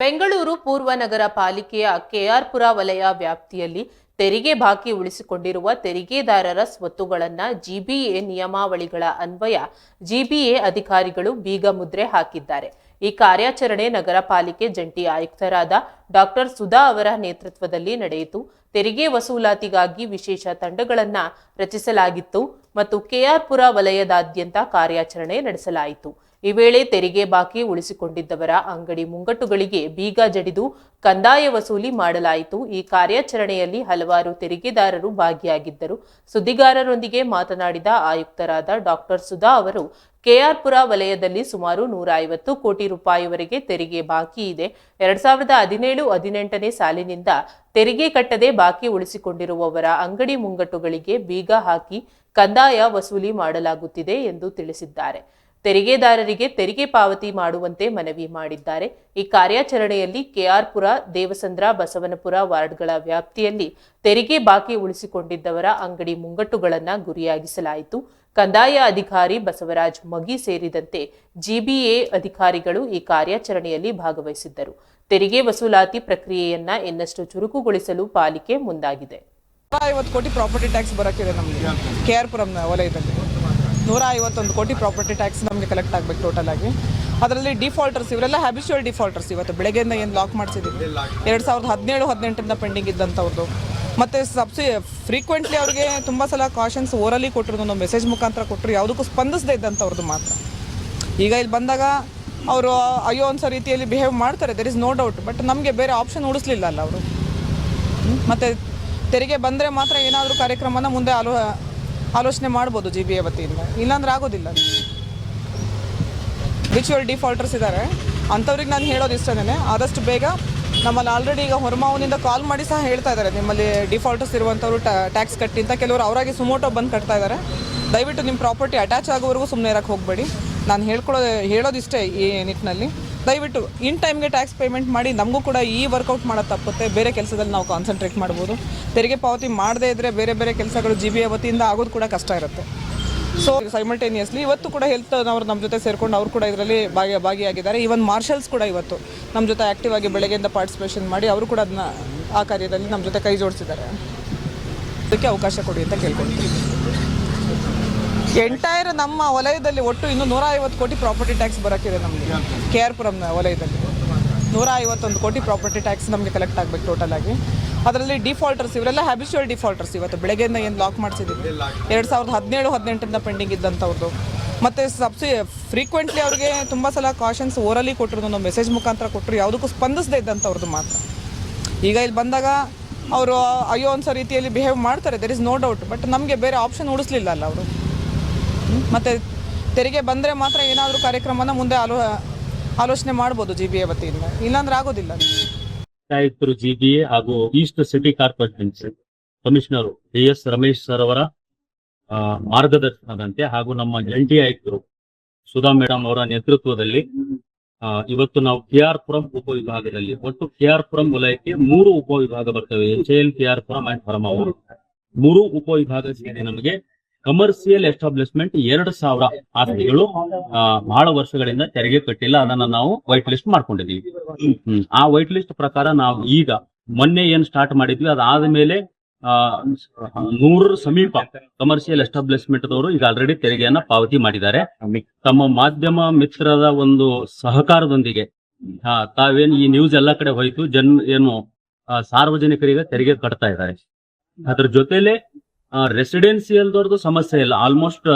ಬೆಂಗಳೂರು ಪೂರ್ವ ನಗರ ಪಾಲಿಕೆಯ ಕೆಆರ್ಪುರ ವಲಯ ವ್ಯಾಪ್ತಿಯಲ್ಲಿ ತೆರಿಗೆ ಬಾಕಿ ಉಳಿಸಿಕೊಂಡಿರುವ ತೆರಿಗೆದಾರರ ಸ್ವತ್ತುಗಳನ್ನು ಜಿಬಿಎ ನಿಯಮಾವಳಿಗಳ ಅನ್ವಯ ಜಿಬಿಎ ಅಧಿಕಾರಿಗಳು ಬೀಗ ಮುದ್ರೆ ಹಾಕಿದ್ದಾರೆ. ಈ ಕಾರ್ಯಾಚರಣೆ ನಗರ ಪಾಲಿಕೆ ಜಂಟಿ ಆಯುಕ್ತರಾದ ಡಾಕ್ಟರ್ ಸುಧಾ ಅವರ ನೇತೃತ್ವದಲ್ಲಿ ನಡೆಯಿತು. ತೆರಿಗೆ ವಸೂಲಾತಿಗಾಗಿ ವಿಶೇಷ ತಂಡಗಳನ್ನು ರಚಿಸಲಾಗಿತ್ತು ಮತ್ತು ಕೆಆರ್ಪುರ ವಲಯದಾದ್ಯಂತ ಕಾರ್ಯಾಚರಣೆ ನಡೆಸಲಾಯಿತು. ಈ ವೇಳೆ ತೆರಿಗೆ ಬಾಕಿ ಉಳಿಸಿಕೊಂಡಿದ್ದವರ ಅಂಗಡಿ ಮುಂಗಟ್ಟುಗಳಿಗೆ ಬೀಗ ಜಡಿದು ಕಂದಾಯ ವಸೂಲಿ ಮಾಡಲಾಯಿತು. ಈ ಕಾರ್ಯಾಚರಣೆಯಲ್ಲಿ ಹಲವಾರು ತೆರಿಗೆದಾರರು ಭಾಗಿಯಾಗಿದ್ದರು. ಸುದ್ದಿಗಾರರೊಂದಿಗೆ ಮಾತನಾಡಿದ ಆಯುಕ್ತರಾದ ಡಾಕ್ಟರ್ ಸುಧಾ ಅವರು, ಕೆಆರ್ಪುರ ವಲಯದಲ್ಲಿ ಸುಮಾರು ನೂರ ಐವತ್ತು ಕೋಟಿ ರೂಪಾಯಿವರೆಗೆ ತೆರಿಗೆ ಬಾಕಿ ಇದೆ. ಎರಡ್ ಸಾವಿರದ ಹದಿನೇಳು ಹದಿನೆಂಟನೇ ಸಾಲಿನಿಂದ ತೆರಿಗೆ ಕಟ್ಟದೆ ಬಾಕಿ ಉಳಿಸಿಕೊಂಡಿರುವವರ ಅಂಗಡಿ ಮುಂಗಟ್ಟುಗಳಿಗೆ ಬೀಗ ಹಾಕಿ ಕಂದಾಯ ವಸೂಲಿ ಮಾಡಲಾಗುತ್ತಿದೆ ಎಂದು ತಿಳಿಸಿದ್ದಾರೆ. ತೆರಿಗೆದಾರರಿಗೆ ತೆರಿಗೆ ಪಾವತಿ ಮಾಡುವಂತೆ ಮನವಿ ಮಾಡಿದ್ದಾರೆ. ಈ ಕಾರ್ಯಾಚರಣೆಯಲ್ಲಿ ಕೆಆರ್ಪುರ, ದೇವಸಂದ್ರ, ಬಸವನಪುರ ವಾರ್ಡ್ಗಳ ವ್ಯಾಪ್ತಿಯಲ್ಲಿ ತೆರಿಗೆ ಬಾಕಿ ಉಳಿಸಿಕೊಂಡಿದ್ದವರ ಅಂಗಡಿ ಮುಂಗಟ್ಟುಗಳನ್ನು ಗುರಿಯಾಗಿಸಲಾಯಿತು. ಕಂದಾಯ ಅಧಿಕಾರಿ ಬಸವರಾಜ್ ಮಗಿ ಸೇರಿದಂತೆ ಜಿಬಿಎ ಅಧಿಕಾರಿಗಳು ಈ ಕಾರ್ಯಾಚರಣೆಯಲ್ಲಿ ಭಾಗವಹಿಸಿದ್ದರು. ತೆರಿಗೆ ವಸೂಲಾತಿ ಪ್ರಕ್ರಿಯೆಯನ್ನ ಇನ್ನಷ್ಟು ಚುರುಕುಗೊಳಿಸಲು ಪಾಲಿಕೆ ಮುಂದಾಗಿದೆ. ಐವತ್ತು ಕೋಟಿ ಪ್ರಾಪರ್ಟಿ ಟ್ಯಾಕ್ಸ್ ಬರೋಕ್ಕಿದೆ ನಮಗೆ. ಕೆ ಆರ್ ಪುರಂ ವಲಯದಲ್ಲಿ. ನೂರ ಐವತ್ತೊಂದು ಕೋಟಿ ಪ್ರಾಪರ್ಟಿ ಟ್ಯಾಕ್ಸ್ ನಮಗೆ ಕಲೆಕ್ಟ್ ಆಗಬೇಕು ಟೋಟಲ್ ಆಗಿ. ಅದರಲ್ಲಿ ಡಿಫಾಲ್ಟರ್ಸ್ ಇವರೆಲ್ಲ ಹ್ಯಾಬಿಚುವಲ್ ಡಿಫಾಲ್ಟರ್ಸ್ ಇವತ್ತು ಬೆಳಗ್ಗೆಯಿಂದ ಏನು ಲಾಕ್ ಮಾಡಿಸಿದ್ದೀವಿ ಎರಡು ಸಾವಿರದ ಹದಿನೇಳು, ಹದಿನೆಂಟರಿಂದ ಪೆಂಡಿಂಗ್ ಇದ್ದಂಥವ್ರದ್ದು ಮತ್ತು ಸಬ್ಸಿ ಫ್ರೀಕ್ವೆಂಟ್ಲಿ ಅವ್ರಿಗೆ ತುಂಬ ಸಲ ಕಾಷನ್ಸ್ ಓರಲ್ಲಿ ಕೊಟ್ಟರು ಒಂದು ಮೆಸೇಜ್ ಮುಖಾಂತರ ಕೊಟ್ಟರು ಯಾವುದಕ್ಕೂ ಸ್ಪಂದಿಸದೇ ಇದ್ದಂಥವ್ರದ್ದು ಮಾತ್ರ. ಈಗ ಇಲ್ಲಿ ಬಂದಾಗ ಅವರು, ಅಯ್ಯೋ ಅನ್ಸೋ ರೀತಿಯಲ್ಲಿ ಬಿಹೇವ್ ಮಾಡ್ತಾರೆ there is no doubt but ನಮಗೆ ಬೇರೆ ಆಪ್ಷನ್ ಉಳಿಸ್ಲಿಲ್ಲ ಅಲ್ಲ ಅವರು. ಮತ್ತು ತೆರಿಗೆ ಬಂದರೆ ಮಾತ್ರ ಏನಾದರೂ ಕಾರ್ಯಕ್ರಮನ ಮುಂದೆ ಆಲೋ ಆಲೋಚನೆ ಮಾಡ್ಬೋದು ಜಿ ಬಿ ಎ ವತಿಯಿಂದ. ಇಲ್ಲಾಂದ್ರೆ ಆಗೋದಿಲ್ಲ. ವಿಚುವಲ್ ಡಿಫಾಲ್ಟರ್ಸ್ ಇದ್ದಾರೆ ಅಂಥವ್ರಿಗೆ ನಾನು ಹೇಳೋದು ಇಷ್ಟನೇ ಆದಷ್ಟು ಬೇಗ ನಮ್ಮಲ್ಲಿ ಆಲ್ರೆಡಿ ಈಗ ಹೊರಮಾವನಿಂದ ಕಾಲ್ ಮಾಡಿ ಸಹ ಹೇಳ್ತಾ ಇದ್ದಾರೆ ನಿಮ್ಮಲ್ಲಿ ಡಿಫಾಲ್ಟರ್ಸ್ ಇರುವಂಥವ್ರು ಟ್ಯಾಕ್ಸ್ ಕಟ್ಟಿ ಅಂತ ಕೆಲವರು ಅವರಾಗಿ ಸುಮೋಟೋ ಬಂದು ಕಟ್ತಾ ಇದ್ದಾರೆ ದಯವಿಟ್ಟು ನಿಮ್ಮ ಪ್ರಾಪರ್ಟಿ ಅಟ್ಯಾಚ್ ಆಗೋವರೆಗೂ ಸುಮ್ಮನೆ ಇರೋಕ್ಕೆ ಹೋಗಬೇಡಿ. ನಾನು ಹೇಳ್ಕೊಳ್ಳೋ ಹೇಳೋದಿಷ್ಟೇ ಈ ನಿಟ್ಟಿನಲ್ಲಿ. ದಯವಿಟ್ಟು ಇನ್ ಟೈಮ್ಗೆ ಟ್ಯಾಕ್ಸ್ ಪೇಮೆಂಟ್ ಮಾಡಿ, ನಮಗೂ ಕೂಡ ಈ ವರ್ಕೌಟ್ ಮಾಡೋದು ತಪ್ಪುತ್ತೆ. ಬೇರೆ ಕೆಲಸದಲ್ಲಿ ನಾವು ಕಾನ್ಸಂಟ್ರೇಟ್ ಮಾಡ್ಬೋದು. ತೆರಿಗೆ ಪಾವತಿ ಮಾಡದೇ ಇದ್ದರೆ ಬೇರೆ ಬೇರೆ ಕೆಲಸಗಳು ಜಿ ಬಿ ವತಿಯಿಂದ ಆಗೋದು ಕೂಡ ಕಷ್ಟ ಇರುತ್ತೆ. ಸೊ ಸೈಮಲ್ಟೇನಿಯಸ್ಲಿ ಇವತ್ತು ಕೂಡ ಹೆಲ್ತ್ ಅವರು ನಮ್ಮ ಜೊತೆ ಸೇರಿಕೊಂಡು ಅವರು ಕೂಡ ಇದರಲ್ಲಿ ಭಾಗಿ, ಭಾಗಿಯಾಗಿದ್ದಾರೆ. ಈವನ್ ಮಾರ್ಷಲ್ಸ್ ಕೂಡ ಇವತ್ತು ನಮ್ಮ ಜೊತೆ ಆ್ಯಕ್ಟಿವ್ ಆಗಿ ಬೆಳಗ್ಗೆಯಿಂದ ಪಾರ್ಟಿಸಿಪೇಷನ್ ಮಾಡಿ ಅವರು ಕೂಡ ಅದನ್ನ ಆ ಕಾರ್ಯದಲ್ಲಿ ನಮ್ಮ ಜೊತೆ ಕೈ ಜೋಡಿಸಿದ್ದಾರೆ. ಅದಕ್ಕೆ ಅವಕಾಶ ಕೊಡಿ ಅಂತ ಕೇಳ್ಕೊಳ್ತೀನಿ. ಎಂಟೈರ್ ನಮ್ಮ ವಲಯದಲ್ಲಿ ಒಟ್ಟು ಇನ್ನು ನೂರ ಐವತ್ತು ಕೋಟಿ ಪ್ರಾಪರ್ಟಿ ಟ್ಯಾಕ್ಸ್ ಬರೋಕ್ಕಿದೆ ನಮಗೆ. ಕೆ ಆರ್ ಪುರಂನ ವಲಯದಲ್ಲಿ. ನೂರ ಐವತ್ತೊಂದು ಕೋಟಿ ಪ್ರಾಪರ್ಟಿ ಟ್ಯಾಕ್ಸ್ ನಮಗೆ ಕಲೆಕ್ಟ್ ಆಗಬೇಕು ಟೋಟಲ್ ಆಗಿ. ಅದರಲ್ಲಿ ಡಿಫಾಲ್ಟರ್ಸ್ ಇವರೆಲ್ಲ ಹ್ಯಾಬಿಚುವಲ್ ಡಿಫಾಲ್ಟರ್ಸ್ ಇವತ್ತು ಬೆಳಗ್ಗೆಯಿಂದ ಏನು ಲಾಕ್ ಮಾಡಿಸಿದ್ದೀವಿ? ಎರಡು ಸಾವಿರದ ಹದಿನೇಳು, ಹದಿನೆಂಟರಿಂದ ಪೆಂಡಿಂಗ್ ಇದ್ದಂಥವ್ರದ್ದು ಮತ್ತು ಸಬ್ಸಿ ಫ್ರೀಕ್ವೆಂಟ್ಲಿ ಅವ್ರಿಗೆ ತುಂಬ ಸಲ ಕಾಷನ್ಸ್ ಓರಲ್ಲಿ ಕೊಟ್ಟರು ಒಂದು ಮೆಸೇಜ್ ಮುಖಾಂತರ ಕೊಟ್ಟರು ಯಾವುದಕ್ಕೂ ಸ್ಪಂದಿಸದೇ ಇದ್ದಂಥವ್ರದ್ದು ಮಾತ್ರ. ಈಗ ಇಲ್ಲಿ ಬಂದಾಗ ಅವರು, ಅಯ್ಯೋ ಅನ್ಸೋ ರೀತಿಯಲ್ಲಿ ಬಿಹೇವ್ ಮಾಡ್ತಾರೆ there is no doubt but ನಮಗೆ ಬೇರೆ ಆಪ್ಷನ್ ಉಳಿಸ್ಲಿಲ್ಲ ಅಲ್ಲ ಅವರು. ಮತ್ತು ತೆರಿಗೆ ಬಂದರೆ ಮಾತ್ರ ಏನಾದರೂ ಕಾರ್ಯಕ್ರಮನ ಮುಂದೆ ಆಲೋ, ಆಲೋಚನೆ ಮಾಡ್ಬೋದು ಜಿ ಬಿ ಎ ವತಿಯಿಂದ. ಇಲ್ಲಾಂದ್ರೆ ಆಗೋದಿಲ್ಲ. ಆಯುಕ್ತರು ಜಿಬಿಎ ಹಾಗೂ east city corporation commissioner D S Ramesh sir ಅವರ ಮಾರ್ಗದರ್ಶನದಂತೆ ಹಾಗೂ ನಮ್ಮ ಜಂಟಿ ಆಯುಕ್ತರು ಸುಧಾ ಮೇಡಮ್ ಅವರ ನೇತೃತ್ವದಲ್ಲಿ ಇವತ್ತು ನಾವು ಕೆ ಆರ್ ಪುರಂ ಉಪವಿಭಾಗದಲ್ಲಿ ಒಟ್ಟು ಕೆ ಆರ್ ಪುರಂ ವಲಯಕ್ಕೆ ಮೂರು ಉಪವಿಭಾಗ ಬರ್ತವೆ. H L K R Puram and ಅವರು ಮೂರು ಉಪವಿಭಾಗ ಸೇರಿ ನಮಗೆ ಕಮರ್ಷಿಯಲ್ ಎಸ್ಟಾಬ್ಲಿಷ್ಮೆಂಟ್ ಎರಡು ಸಾವಿರ ಆಸ್ತಿಗಳು ಬಹಳ ವರ್ಷಗಳಿಂದ ತೆರಿಗೆ ಕಟ್ಟಿಲ್ಲ. ಅದನ್ನ ನಾವು ವೈಟ್ ಲಿಸ್ಟ್ ಮಾಡ್ಕೊಂಡಿದೀವಿ. ಆ ವೈಟ್ ಲಿಸ್ಟ್ ಪ್ರಕಾರ ನಾವು ಈಗ ಮೊನ್ನೆ ಏನ್ ಸ್ಟಾರ್ಟ್ ಮಾಡಿದ್ವಿ, ಅದಾದ ಮೇಲೆ ನೂರರ ಸಮೀಪ ಕಮರ್ಷಿಯಲ್ ಎಸ್ಟಾಬ್ಲಿಷ್ಮೆಂಟ್ ದವರು ಈಗ ಆಲ್ರೆಡಿ ತೆರಿಗೆಯನ್ನ ಪಾವತಿ ಮಾಡಿದ್ದಾರೆ. ತಮ್ಮ ಮಾಧ್ಯಮ ಮಿತ್ರರ ಒಂದು ಸಹಕಾರದೊಂದಿಗೆ ತಾವೇನು ಈ ನ್ಯೂಸ್ ಎಲ್ಲಾ ಕಡೆ ಹೋಯ್ತು, ಜನ್, ಏನು ಸಾರ್ವಜನಿಕರಿಗೆ ತೆರಿಗೆ ಕಟ್ತಾ ಇದ್ದಾರೆ. ಅದ್ರ ಜೊತೆಲೆ ರೆಸಿಡೆನ್ಸಿಯಲ್ದವ್ರದ್ದು ಸಮಸ್ಯೆ ಇಲ್ಲ. ಆಲ್ಮೋಸ್ಟ್